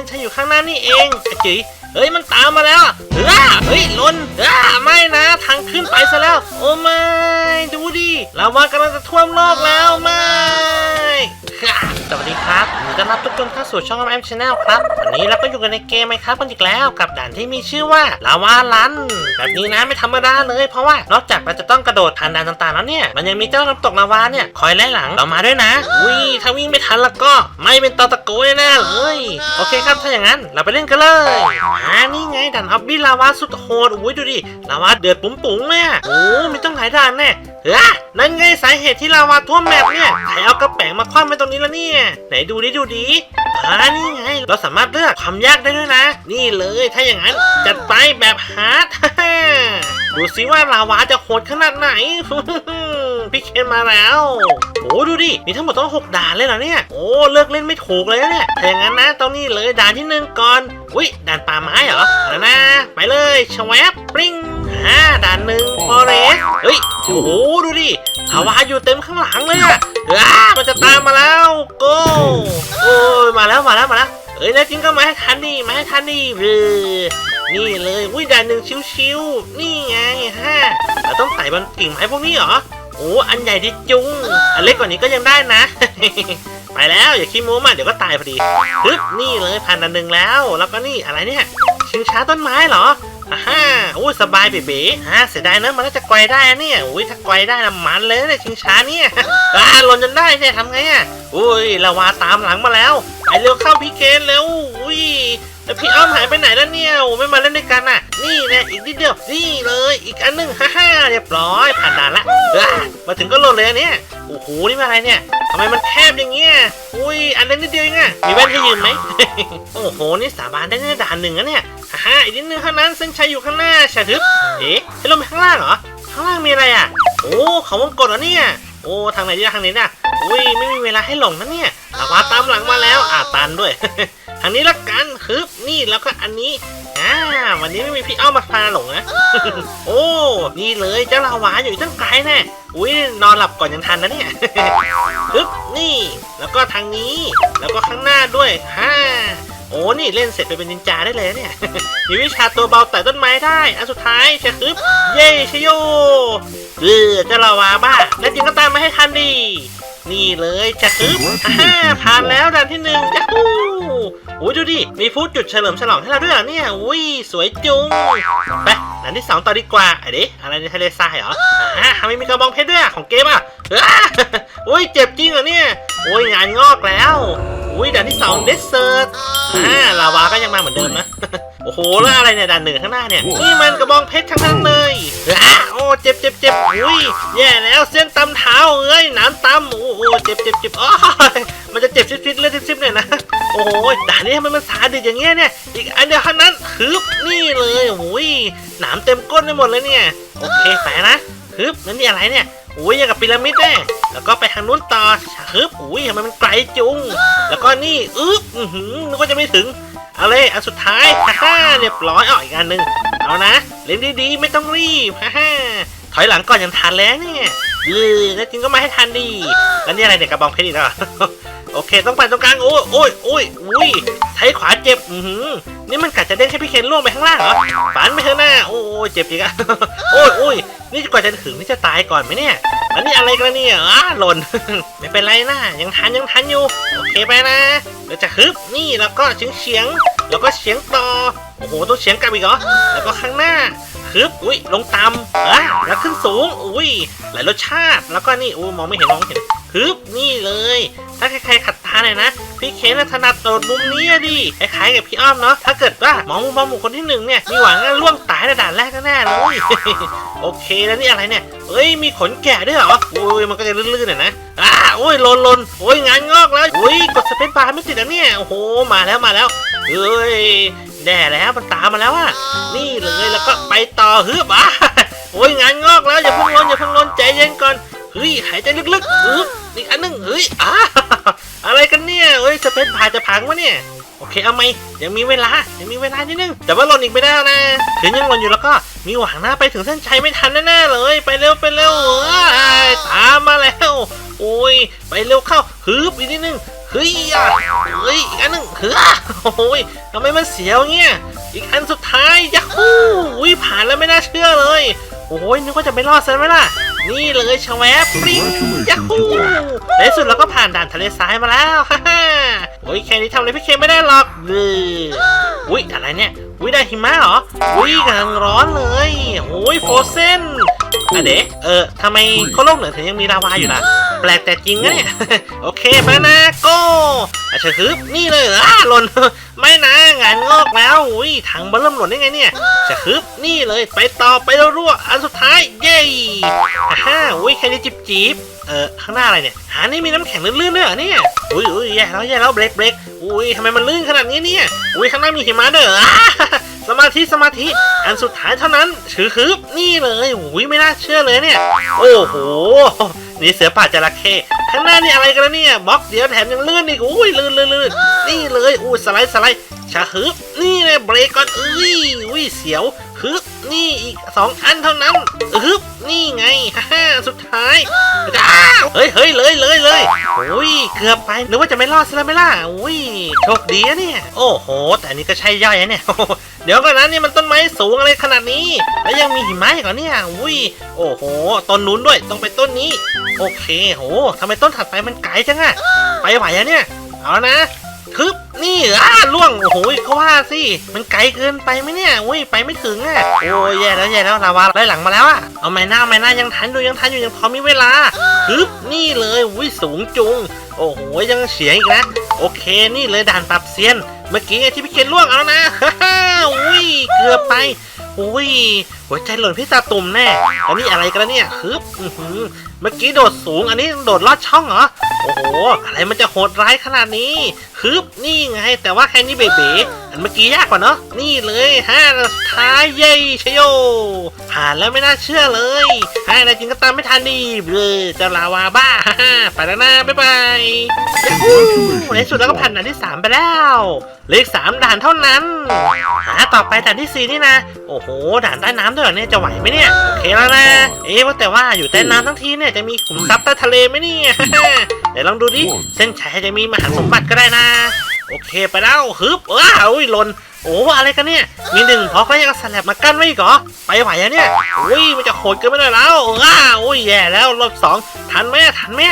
ส้นชัยอยู่ข้างหน้านี่เองไอ้จีเฮ้ยมันตามมาแล้วเฮ้ยเฮ้ยลนเฮ้ยไม่นะทางขึ้นไปซะแล้ว โอ้ไม่ดูดิลาวากำลังจะท่วมโลกแล้วไม่สวัสดีครับยินดีต้อนรับทุกคนเข้าสู่ช่องแอมชแนลครับ วันนี้เราก็อยู่กันในเกมไหมครับกันอีกแล้วกับด่านที่มีชื่อว่าลาวาลัน แบบนี้นะไม่ธรรมดาเลยเพราะว่านอกจากเราจะต้องกระโดดผ่านด่านต่างๆแล้วเนี่ย มันยังมีเจ้าน้ำตกลาวาเนี่ยคอยไล่หลังเรามาด้วยนะอุ้ยถ้าวิ่งไม่ทันแล้วก็ไม่เป็นตอตะ กยแน่ๆเลยโอเคครับถ้าอย่างนั้นเราไปเล่นกันเลยอ่านี่ไงด่านออบบี้ลาวาสุดโหดอุ้ยดูดิลาวาเดือดปุ๋งๆเลยอะโอ้มีต้องหลายด่านแน่เฮ้ยนั่นไงสาเหตุที่ลาวาท่วมแมปเนี่ยใครเอากระแป๋งมาคว่ำไว้ตรงนี้แล้วเนี่ยไหนดูดิดูดิอ่านี่ไงเราสามารถเลือกความยากได้ด้วยนะ นี่เลยถ้าอย่างนั้นจัดไปแบบฮาร์ดดูสิว่าลาวาจะโหดขนาดไหนพี่เคนมาแล้ว โอ้ดูดิ มีทั้งหมดต้องหกด่านเลยเหรอเนี่ย โอ้เลิกเล่นไม่ถูกเลยนะเนี่ยถ้าอย่างนั้นนะต้องนี่เลยด่านที่หนึ่งก่อนอุ้ยด่านป่าไม้เหรอเอาละนะไปเลยชวบปริ้งอ่าด่านหนึ่งฟอเรสเฮ้ยโอ้โหดูดิลาวาอยู่เต็มข้างหลังเลยอะอ้ามันจะตามมาแล้วโก้โอ้ยมาแล้วมาแล้วมาแล้วเอ้ยแล้วจริงก็มาให้ทันดิมาให้ทันดิเออนี่เลยอุ้ยด่านหนึ่งชิวๆนี่ไงฮะเราต้องไต่บนกิ่งไม้พวกนี้เหรอ โอ้อันใหญ่ดิจุงอันเล็กกว่านี้ก็ยังได้นะ ไปแล้วอย่าขี้โม้มาเดี๋ยวก็ตายพอดีฮึบนี่เลยผ่านด่านหนึ่งแล้ว แล้วก็นี่อะไรเนี่ยชิงช้าต้นไม้เหรออ่าฮ่าอุ้ยสบายเบ๋ๆฮะเสียดายนะมันน่าจะไกวได้นะเนี่ยอุ้ยถ้าไกวได้นะมันเลยเนี่ยชิงช้าเนี่ยอ่าหล่นจนได้เนี่ยทำไงอะอุ้ยลาวาตามหลังมาแล้วไอเร็วเข้าพี่เคนเร็วอุ้ย แต่พี่อ้อมหายไปไหนแล้วเนี่ยโอ้ไม่มาเล่นด้วยกันอะ นี่น่อีกนิดเดียวนี่เลย อีกอันหนึงฮ่าฮ่าเรียบร้อยผ่านด่านละมาถึงก็หล่นเลยอันเนี่ยโอ้โหนี่มันอะไรเนี่ยทำไมมันแคบอย่างเงี้ยอุ้ยอันเล็กนิดเดียวเองอะมีแว่นให้ยืนไหมโอ้โหนี่สาบานได้ในด่านหนึ่งนะเนี่ยฮ่าฮ่าอีกนิดนึงเท่านั้นเส้นชัยอยู่ข้างหน้าชาทึบเอ๊ะให้ลงไปข้างล่างเหรอข้างล่างมีอะไรอะโอ้เขาวงกดเหรอเนี่ยโอ้ทางไหนดีทางนี้น่ะอุ้ยไม่มีเวลาให้หลงนะเนี่ยลาวาตามหลังมาแล้วอาตันด้วย ทางนี้ละกันฮึบนี่แล้วก็อันนี้อ่าวันนี้ไม่มีพี่อ้อมมาพาหลงนะโอ้นี่เลยเจ้าลาวาอยู่ตั้งไกลแน่อุ้ยนอนหลับก่อนยังทันนะเนี่ยฮึบนี่ แล้วก็ทางนี้ แล้วก็ข้างหน้าด้วยฮ่าโอ้นี่เล่นเสร็จไปเป็นนินจาได้เลยนะเนี่ย มีวิชาตัวเบาแต่ต้นไม้ได้ อันสุดท้ายจะฮึบ เย่ชโยเออเจ้าลาวาบ้า แล้วจริงก็ตามมาให้ทันดี นี่เลยจะฮึบฮ่าผ่านแล้วด่านที่หนึ่งจ้าฮู้ โอ้ยดูดิ มีฟูดจุดเฉลิมฉลองให้เราด้วยเหรอเนี่ย อุ้ย สวยจุงไปด่านที่สองต่อดีกว่าไอ้เด็อะไรในทะเลทรายเหรออ่าทำไมมีกระบองเพชรด้วยอะของเกมอะอ้าอุ้ย เจ็บจริงเหรอเนี่ยโอ้ยงานงอกแล้ว อุ้ยด่านที่สองเดสเซอร์ตอ่าลาวาก็ยังมาเหมือนเดิมนะโอ้โหแล้วอะไรเนี่ยด่านหนึ่งข้างหน้าเนี่ยนี่มันกระบองเพชรทั้งนั้นเลยอ้าโอ้เจ็บเจ็บเจ็บอุ้ยแย่แล้วเส้นตำเท้าเอ้ยหน้ำตำโอ้โหเจ็บเจ็บเจ็บโอ้ยมันจะเจ็บซิดๆเลือดซิบๆเนี่ยนะ โอ้โหด่านนี้ทำไมมันสาดิดอย่างเงี้ยเนี่ย อีกอันเดียวเท่านั้นคืบนี่เลยโอ้ยหนามเต็มก้นไปหมดเลยเนี่ย โอเคไปนะคืบนั่นนี่อะไรเนี่ยโอ้ยอย่างกับพีระมิดแน่แล้วก็ไปทางนู้นต่อคืบโอ้ยทำไมมันไกลจุง แล้วก็นี่อึ๊บอือหือนึกว่าจะไม่ถึงเอาเลยอันสุดท้ายฮ่าฮ่าเรียบร้อยอาอีกอันหนึ่งเอานะ เล่นดีๆ ไม่ต้องรีบฮ่าฮ่าถอยหลังก่อนยังทันแล้วเนี่ยเออแล้วจริงก็มาให้ทันดี แล้วนี่อะไรเนี่ยกระบองเพชรอีกแล้วเหรอ โอเค ต้องไปตรงกลางโอ้ยโอ้ยโอ้ยอุ้ยใช้ขวาเจ็บอือหือนี่มันกัดจะเด้งให้พี่เคนล่วงไปข้างล่างเหรอฝันไปเถอะหน้าโอ้ยเจ็บอีกอะโอ้ยโอ้ยนี่กว่าจะถึงนี่จะตายก่อนไหมเนี่ยอันนี้อะไรกันเนี่ยอ้าหล่นไม่เป็นไรนะยังทันยังทันอยู่โอเคไปนะเดี๋ยวจะฮึบนี่แล้วก็เฉียงเฉียงแล้วก็เฉียงต่อโอ้โหต้องเฉียงกลับอีกเหรอแล้วก็ข้างหน้าฮึบอุ้ยลงต่ำอะแล้วขึ้นสูงอุ้ยหลายรสชาติแล้วก็นี่อุ้ยมองไม่เห็นมองไม่เห็น ฮึบนี่เลย ถ้าใครๆขัดตาหน่อยนะ พี่เคนถนัดโดดมุมนี้ดิคล้ายๆกับพี่อ้อมเนาะ ถ้าเกิดว่ามองมุมมองมุมคนที่หนึ่งเนี่ย มีหวังว่าล่วงตายในด่านแรกแน่เลย โอเคแล้วนี่อะไรเนี่ยเอ้ยมีขนแกะด้วยเหรออุ้ยมันก็จะลื่นๆหน่อยนะอ่าโอ้ยลนลนโอ้ยงานงอกแล้วอุ้ยกดสเปซบาร์ไม่ติดอะเนี่ยโอ้โหมาแล้วมาแล้วเอ้ยแน่แล้วมันตามมาแล้วอะนี่เลยแล้วก็ไปต่อฮึบอะโอ้ยงานงอกแล้วอย่าเพิ่งลนอย่าเพิ่งลนใจเย็นก่อนเฮ้ยหายใจลึกๆอึ๊บ อีกอันหนึงเฮ้ยอ่าอะไรกันเนี่ยเฮ้ยสเปซพาจะพังวะเนี่ยโอเคเอาไหมยังมีเวลายังมีเวลานิดนึง แต่ว่าหล่นอีกไม่ได้นะถึงยังหล่นอยู่แล้วก็มีหวังหน้าไปถึงเส้นชัยไม่ทันแน่ๆเลย ไปเร็วไปเร็วตามมาแล้ว โอ้ยไปเร็วเข้าฮึบอีกนิดนึงเฮ้ยอะเฮ้ยอีกอันหนึ่งเฮ้ยโอ้ยทำไมมันเสียวเงี้ยอีกอันสุดท้ายยาฮูอุ้ยผ่านแล้วไม่น่าเชื่อเลย โอ้ยนึกว่าจะไม่รอดซะไหมล่ะ นี่เลยชะแวบปริ้งยาฮูในที่สุดเราก็ผ่านด่านทะเลทรายมาแล้วฮ่าฮ่าโอ้ยแค่นี้ทำอะไรพี่เคไม่ได้หรอกเอออุ้ยอะไรเนี่ยอุ้ยได้หิมะเหรออุ้ยกำลังร้อนเลยโอ้ยโฟเซนอะเดะเออทำไมเขาโลกเหนือถึงยังมีลาวาอยู่ล่ะ แปลกแต่จริงนะเนี่ย โอเคไปนะโก้อาเชคือนี่เลยอ่าหล่น ไม่นะงานงอกแล้วอุ้ยถังบอลเริ่มหล่นได้ไงเนี่ยจะคืบนี่เลยไปต่อไปรัวอันสุดท้าย เย้ฮ่าอุ้ยแค่นี้จิบจีบเออข้างหน้าอะไรเนี่ย หานี่มีน้ำแข็งลื่นๆด้วยเหรอเนี่ย อุ้ยอุ้ยแย่แล้วแย่แล้วเบรกเบรกอุ้ยทำไมมันลื่นขนาดนี้เนี่ย อุ้ยข้างหน้ามีหิมะเด้อสมาธิสมาธิ อันสุดท้ายเท่านั้นถือคืบนี่เลยอุ้ยไม่น่าเชื่อเลยเนี่ย โอ้โห นี่เสือป่าจระเข้ข้างหน้านี่อะไรกันล้วเนี่ยบล็อกเดียวแถมยังลื่นอีกอุ้ยลื่นลื่นลื่นนี่เลยอุ้ยสไลด์สไลด์ ชะฮึบนี่เลยเบรกก่อนเอ้ยอุ้ยเสียวฮึบนี่อีกสองอันเท่านั้นฮึบนี่ไงฮ่าสุดท้ายจ้าเฮ้ยเฮ้ยเลยเลยเลยอุ้ยเกือบไปนึกว่าจะไม่รอดซะแล้วไม่ล่ะอุ้ยโชคดีอะเนี่ย โอ้โห แต่อันนี้ก็ใช่ย่อยนะเนี่ยเดี๋ยวก่อนนะนี่มันต้นไม้สูงอะไรขนาดนี้ แล้วยังมีหิมะอีกเหรอเนี่ยอุ้ยโอ้โหต้นนู้นด้วยต้องไปต้นนี้ โอเคโหทำไมต้นถัดไปมันไกลจังอะไปไหวอะเนี่ยเอานะ ทึบนี่อ่าล่วง โอ้โหก็ว่าสิ มันไกลเกินไปไหมเนี่ยอุ้ยไปไม่ถึงอะโอ้ยแย่แล้วแย่แล้วลาวาไล่หลังมาแล้วอะเอาไม่น่าไม่น่ายังทันอยู่ยังทันอยู่ยังพอมีเวลาทึบนี่เลยอุ้ยสูงจุง โอ้โหยังเฉียงอีกนะ โอเคนี่เลยด่านปรับเซียน เมื่อกี้ที่พี่เคนล่วงเอานะฮ่าฮ่าอุ้ยเกือบไปอุ้ย หัวใจหล่นพี่ตาตุ่มแน่แล้วนี่อะไรกันแล้วเนี่ยฮึบอื้อหือเมื่อกี้โดดสูงอันนี้โดดลอดช่องเหรอ โอ้โห อะไรมันจะโหดร้ายขนาดนี้ฮึบนี่ไง แต่ว่าแค่นี้เบ๋ๆอันเมื่อกี้ยากกว่าเนาะ นี่เลยห้าสุดท้ายเย้ชโย ผ่านแล้วไม่น่าเชื่อเลยห้านาทีก็ตามไม่ทันดีเบลอเจ้าลาวาบ้าฮ่าฮ่าไปแล้วนะบ๊ายบายยาฮูในที่สุดแล้วก็ผ่านด่านที่สามไปแล้วเหลืออีกสามด่านเท่านั้น หาต่อไปด่านที่สี่นี่นะ โอ้โห ด่านใต้น้ำด้วยเหรอเนี่ยจะไหวไหมเนี่ย โอเคแล้วนะ เอ๊ะว่าแต่ว่าอยู่ใต้น้ำทั้งทีเนี่ยจะมีขุมทรัพย์ใต้ทะเลไหมเนี่ย เดี๋ยวลองดูดิเส้นชัยจะมีมหาสมบัติก็ได้นะ โอเคไปแล้วฮึบว้าวอุ้ยหล่นโอ้อะไรกันเนี่ย มีหนึ่งพอกแล้วยังเอาสลับมากั้นไว้อีกเหรอ ไปไหวอะเนี่ยอุ้ยมันจะโหดเกินไปหน่อยแล้วว้าอุ้ยแย่แล้วรอบสองทันไหมทันไหม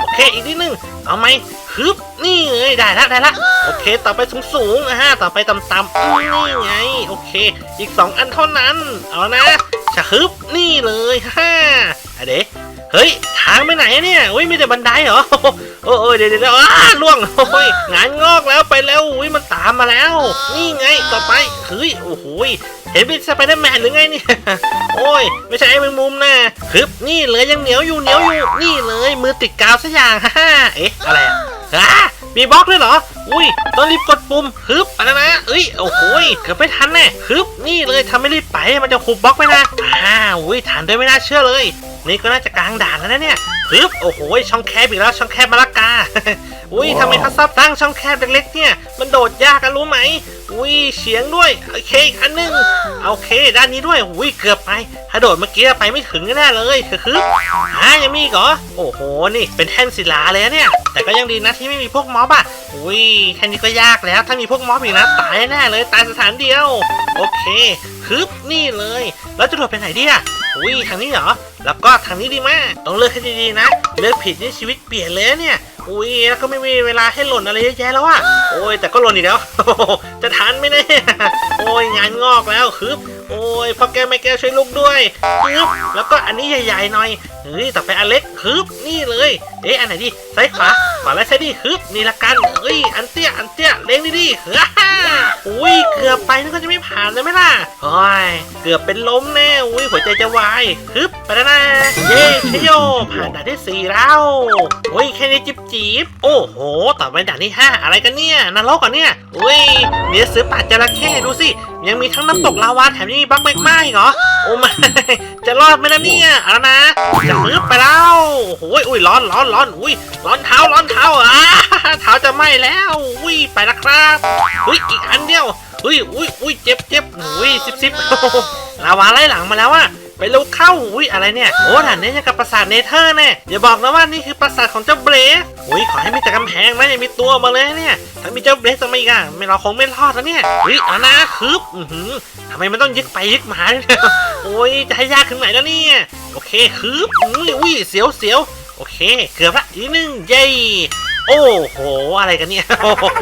โอเคอีกนิดนึงเอาไหม ฮึบนี่เลยได้ละได้ละโอเค ต่อไปสูงสูงๆนะฮะต่อไปต่ำๆอืมนี่ไงโอเค อีกสองอันเท่านั้น เอานะจะฮึบนี่เลยฮ่าอะเดะเฮ้ยทางไปไหนเนี่ยอุ้ยมีแต่บันไดเหรอโอ้โอ้เดี๋ยวเดี๋ยวอ้าล่วงโอ้ยงานงอกแล้วไปแล้วอุ้ยมันตามมาแล้ว นี่ไงต่อไปเฮ้ยโอ้โหยเห็นเป็นสไปเดอร์แมนหรือไงเนี่ยโอ้ย ไม่ใช่ไอ้แมงมุมนะคึบนี่เลยยังเหนียวอยู่เหนียวอยู่นี่เลยมือติดกาวสักอย่างฮ่าฮ่าเอ๊ะอะไรอะ อะมีบล็อกด้วยเหรอ อุ้ย ต้องรีบกดปุ่มฮึบอะไรนะเอ้ย โอ้โหเกือบไม่ทันแน่ฮึบ นี่เลยทำไม่รีบไป มันจะขุบบล็อกไปนะอ้าอุ้ยทันด้วยไม่น่าเชื่อเลย นี่ก็น่าจะกลางด่านแล้วนะเนี่ยฮึบ โอ้โห ช่องแคบอีกแล้ว ช่องแคบมาลากา อุ้ยทำไมเขาซับตั้งช่องแคบเล็กๆเนี่ย มันโดดยากกันรู้ไหม อุ้ยเฉียงด้วยโอเคอีกอันหนึงโอเค ด้านนี้ด้วยอุ้ยเกือบไปถ้าโดดเมื่อกี้ไปไม่ถึงแน่เลยคือคือหายังมีอีกเหรอโอ้โหนี่เป็นแท่นศิลาเลยนะเนี่ย แต่ก็ยังดีนะที่ไม่มีพวกม็อบอะอุ้ยแค่นี้ก็ยากแล้ว ถ้ามีพวกม็อบอีกนะตายแน่เลยตายสถานเดียว โอเคคึบนี่เลย แล้วจะโดดไปไหนดีอะอุ้ยทางนี้เหรอแล้วก็ทางนี้ดีมากต้องเลือกให้ดีๆนะ เลือกผิดนี่ชีวิตเปลี่ยนเลยนะเนี่ย อุ้ยแล้วก็ไม่มีเวลาให้หล่นอะไรเยอะแยะแล้วอะโอ้ยแต่ก็หล่นอีกแล้ว จะทันไหมเนี่ยโอ้ยงานงอกแล้วฮึบโอ้ยพ่อแก้วแม่แก้วช่วยลูกด้วยฮึบแล้วก็อันนี้ใหญ่ๆหน่อยเฮ้ยต่อไปอันเล็กฮึบนี่เลย เอ๊ะอันไหนดีซ้ายขวา ขวาและซ้ายดีคือนี่ละกันเฮ้ยอันเตี้ยอันเตี้ยเล้งดีๆฮ่ฮ่าอุ้ยเกือบไปนึกว่าจะไม่ผ่านเลยไหมล่ะโอ้ยเกือบเป็นล้มแน่อุ้ยหัวใจจะวายฮึบไปแล้วนะเย้ชโยผ่านด่านที่สี่แล้วโอ้ยแค่นี้จิบจีบโอ้โหต่อไปด่านที่ห้าอะไรกันเนี่ยนรกก่อนเนี่ยอุ้ยเนื้อเสือป่าจระเข้ดูสิ ยังมีทั้งน้ำตกลาวาแถมยังมีบักแมกมาอีกเหรอ โอ้ไม่จะรอดไหมนะเนี่ยเอาละนะจะมือไปแล้วโอ้โอุ้ยร้อนร้อนร้อนอุ้ยร้อนเท้าร้อนเท้าอะเท้าจะไหม้แล้วอุ้ยไปละครับอุ้ยอีกอันเดียวอุ้ยอุ้ยอุ้ยเจ็บเจ็บอุ้ยซิบซิบลาวาไล่หลังมาแล้วอะ ไปเร็วเข้าอุ้ยอะไรเนี่ยโอ้ด่านนี้ยังกับปราสาทเนเธอร์แน่อย่าบอกนะว่านี่คือปราสาทของเจ้าเบรสอุ้ยขอให้มีแต่กำแพงนะอย่ามีตัวมาเลยเนี่ยถ้ามีเจ้าเบรสจะมกอะไม่เราคงไม่รอดแล้วเนี่ยอุ้ยเอานะคืบอือหือทำไมมันต้องยึกไปยึกมาเนี่ยโอ้ยจะให้ยากขึ้นไหนแล้วเนี่ยโอเคคืบอุ้ยอุ้ยเสียวเสียวโอเค เกือบละอีกนึงเย้ โอ้โห อะไรกันเนี่ย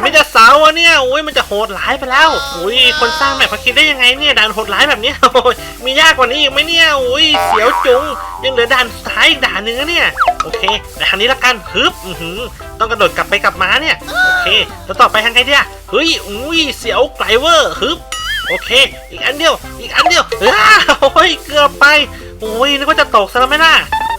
ไม่จะเสาอะเนี่ยโอ้ยมันจะโหดร้ายไปแล้วโอ้ยคนสร้างแบบเขาคิดได้ยังไงเนี่ยด่านโหดร้ายแบบนี้โอ้ยมียากกว่านี้อีกไหมเนี่ยโอ้ยเสียวจุงยังเหลือด่านสุดท้ายอีกด่านหนึ่งเนี่ยโอเคแต่ครั้งนี้ละกันฮึบอืต้องกระโดดกลับไปกลับมาเนี่ยโอเคแล้วต่อไปทางไงเดียเฮ้ยอุ้ยเสียวไกลเวอร์ฮึบโอเค อีกอันเดียว อีกอันเดียวอ้าโอ้ยเกือบไปโอ้ยนึกว่าจะตกซะแล้วไหมล่ะ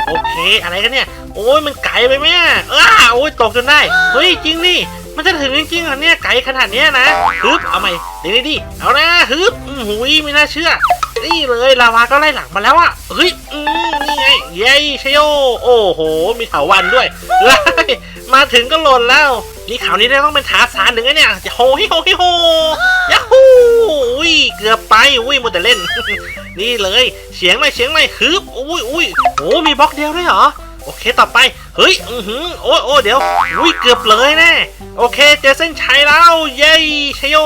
โอเค อะไรกันเนี่ย โอ้ยมันไกลไปไหมอะอ้าโอ้ยตกจนได้ เฮ้ยจริงนี่ มันจะถึงจริงๆเหรอเนี่ยไกลขนาดเนี้ยนะฮึบเอาใหม่ดีดีดีเอานะฮึบอืมหุยไม่น่าเชื่อ นี่เลยลาวาก็ไล่หลังมาแล้วอะเฮ้ยอืมนี่ไงเย้ชโยโอ้โห มีเถาวันด้วยไล่มาถึงก็หล่นแล้วนี่ข่าวนี้ได้ต้องเป็นถาสารหนึ่งไงเนี่ยโฮฮิโฮฮิโฮยัฮูอุ้ยเกือบไปอุ้ยมัวแต่เล่น นี่เลยเสียงหน่อยเสียงหน่อยฮึบอุ้ยอุ้ยโอ้มีบล็อกเดียวด้วยเหรอ โอเคต่อไป เฮ้ย อือหือโอ้โอ้เดี๋ยวอุ้ยเกือบเลยแน่โอเค เจอเส้นชัยแล้ว เย้ชโย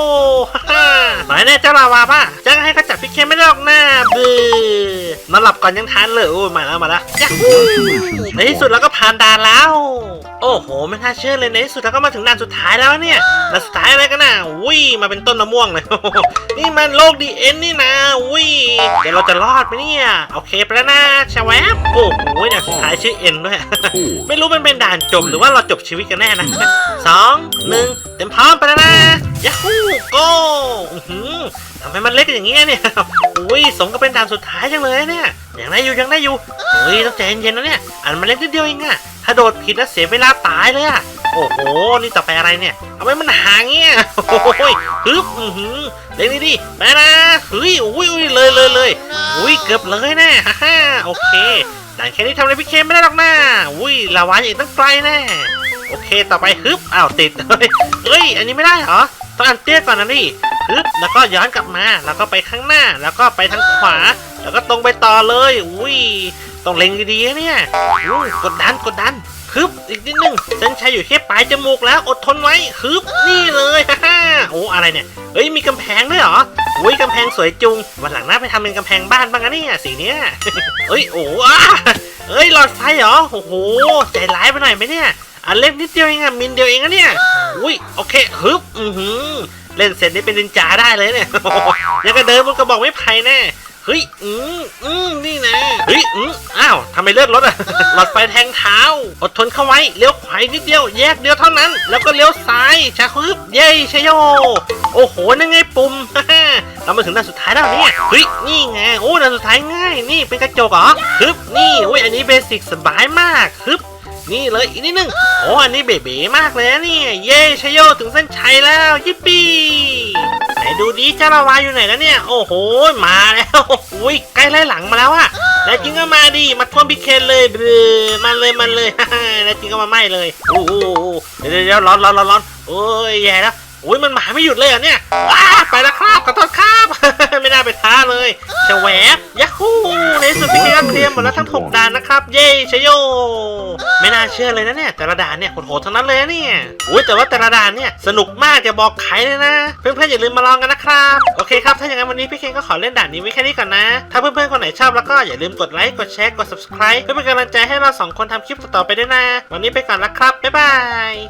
ฮ่าฮ่าหนแน่เจ้าลาวาป่ะจะให้เขาจับพี่เคไม่ได้หรอกหน้าบือ นอนหลับก่อนยังทันเลยโอ้ยมาแล้วมาแล้วยัฮูในที่สุดเราก็ผ่านด่านแล้ว โอ้โหไม่น่าเชื่อเลยในที่สุดเราก็มาถึงด่านสุดท้ายแล้วเนี่ยด่านสุดท้ายอะไรกันน่ะอุ้ยมาเป็นต้นมะม่วงเลยนี่มันโลกดีเอ็นนี่นะอุ้ยเดี๋ยวเราจะรอดไหมเนี่ยโอเคไปแล้วนะชาแวบโอ้โหด่านสุดท้ายชื่อเอ็นด้วยไม่รู้มันเป็นด่านจบหรือว่าเราจบชีวิตกันแน่นะสองหนึ่งเต็มพร้อมไปแล้วนะยัฮูโก้อื้อหือ ทำไมมันเล็กอย่างเงี้ยเนี่ย อุ้ยสมกับเป็นด่านสุดท้ายจังเลยเนี่ยยังได้อยู่ยังได้อยู่เฮ้ยต้องใจเย็นๆนะเนี่ย อันมันเล็กนิดเดียวเองอะถ้าโดดผิดนะเสียเวลาตายเลยอะโอ้โห นี่ต่อไปอะไรเนี่ย เอาไว้มันหางเงี้ย โอ้ยฮึบอือหือเล่นดีๆไปนะเฮ้ยอุ้ยอุ้ยเลยเลยเลยอุ้ยเกือบเลยแน่ฮ่าโอเคด่านแค่นี้ทำอะไรพี่เคมไม่ได้หรอกนะอุ้ยลาวาอย่างตั้งไกลแน่ โอเค ต่อไปฮึบ อ้าวติด เฮ้ยเฮ้ยอันนี้ไม่ได้เหรอ ต้องอันเตี้ยก่อนนะนี่ฮึบแล้วก็ย้อนกลับมาแล้วก็ไปข้างหน้า แล้วก็ไปทางขวา แล้วก็ตรงไปต่อเลยอุ้ยต้องเล็งดีๆเนี่ยอุ้ยกดดันกดดันฮึบอีกนิดนึงเส้นชัยอยู่แค่ปลายจมูกแล้วอดทนไว้ฮึบนี่เลยฮ่าโอ้อะไรเนี่ยเฮ้ยมีกำแพงด้วยเหรออุ้ยกำแพงสวยจุงวันหลังน่าไปทำเป็นกำแพงบ้านบ้างนะเนี่ยสีเนี้ยเฮ้ยโอ้อ้าเฮ้ยหลอดไฟเหรอโอ้โหใจร้ายไปหน่อยไหมเนี่ยอันเล็กนิดเดียวเองอะมินเดียวเองอะเนี่ย อุ้ยโอเคฮึบอือหือเล่นเสร็จนี่เป็นนินจาได้เลยเนี่ยยังก็เดินบนกระบอกไม้ไผ่แน่เฮ้ยอืมอืมนี่นะเฮ้ยอืมอ้าวทำไมเลือดรถอะหลอดไฟแทงเท้า อดทนเข้าไว้เลี้ยวขวานิดเดียว แยกเดียวเท่านั้น แล้วก็เลี้ยวซ้ายชาฮึบเย้ชยโย โอ้โหนั่นไงปุ่มเรามาถึงด่านสุดท้ายแล้วเนี่ยเฮ้ยนี่ไงโอ้ด่านสุดท้ายง่าย นี่เป็นกระจกเหรอฮึบนี่โอ้ยอันนี้เบสิกสบายมากฮึบ นี่เลยอีกนิดนึงโอ้อันนี้เบ๋ๆมากเลยนะเนี่ย เย้ชยโยถึงเส้นชัยแล้วยิปปี้ไหนดูดิเจ้าละวาอยู่ไหนแล้วเนี่ย โอ้โหมาแล้วอุ้ยใกล้ไล่หลังมาแล้วอะแล้วจริงก็มาดิมาท่วนพิเคนเลยเบลอมันเลยมันเลยแล้วจริงก็มาไหม้เลยโอ้โหเดี๋ยวเดี๋ยวร้อนร้อนร้อนร้อนโอ้ยแย่แล้วอุ้ยมันหมาไม่หยุดเลยอะเนี่ยไปแล้วครับขอโทษครับ ไม่น่าไปท้าเลยเฉวบยักฮูในที่สุดพี่เคนก็เคลียร์หมดแล้วทั้งหกด่านนะครับ เย้ชยโย ไม่น่าเชื่อเลยนะเนี่ยแต่ละด่านเนี่ยโหดๆทั้งนั้นเลยนะเนี่ยอุ้ยแต่ว่าแต่ละด่านเนี่ยสนุกมากจะบอกใครเลยนะ เพื่อนๆอย่าลืมมาลองกันนะครับโอเคครับถ้าอย่างนั้นวันนี้พี่เคนก็ขอเล่นด่านนี้ไว้แค่นี้ก่อนนะ ถ้าเพื่อนๆคนไหนชอบแล้วก็อย่าลืมกดไลค์กดแชร์กด subscribe เพื่อเป็นกำลังใจให้เราสองคนทำคลิปต่อๆไปด้วยนะ วันนี้ไปก่อนละครับบ๊ายบาย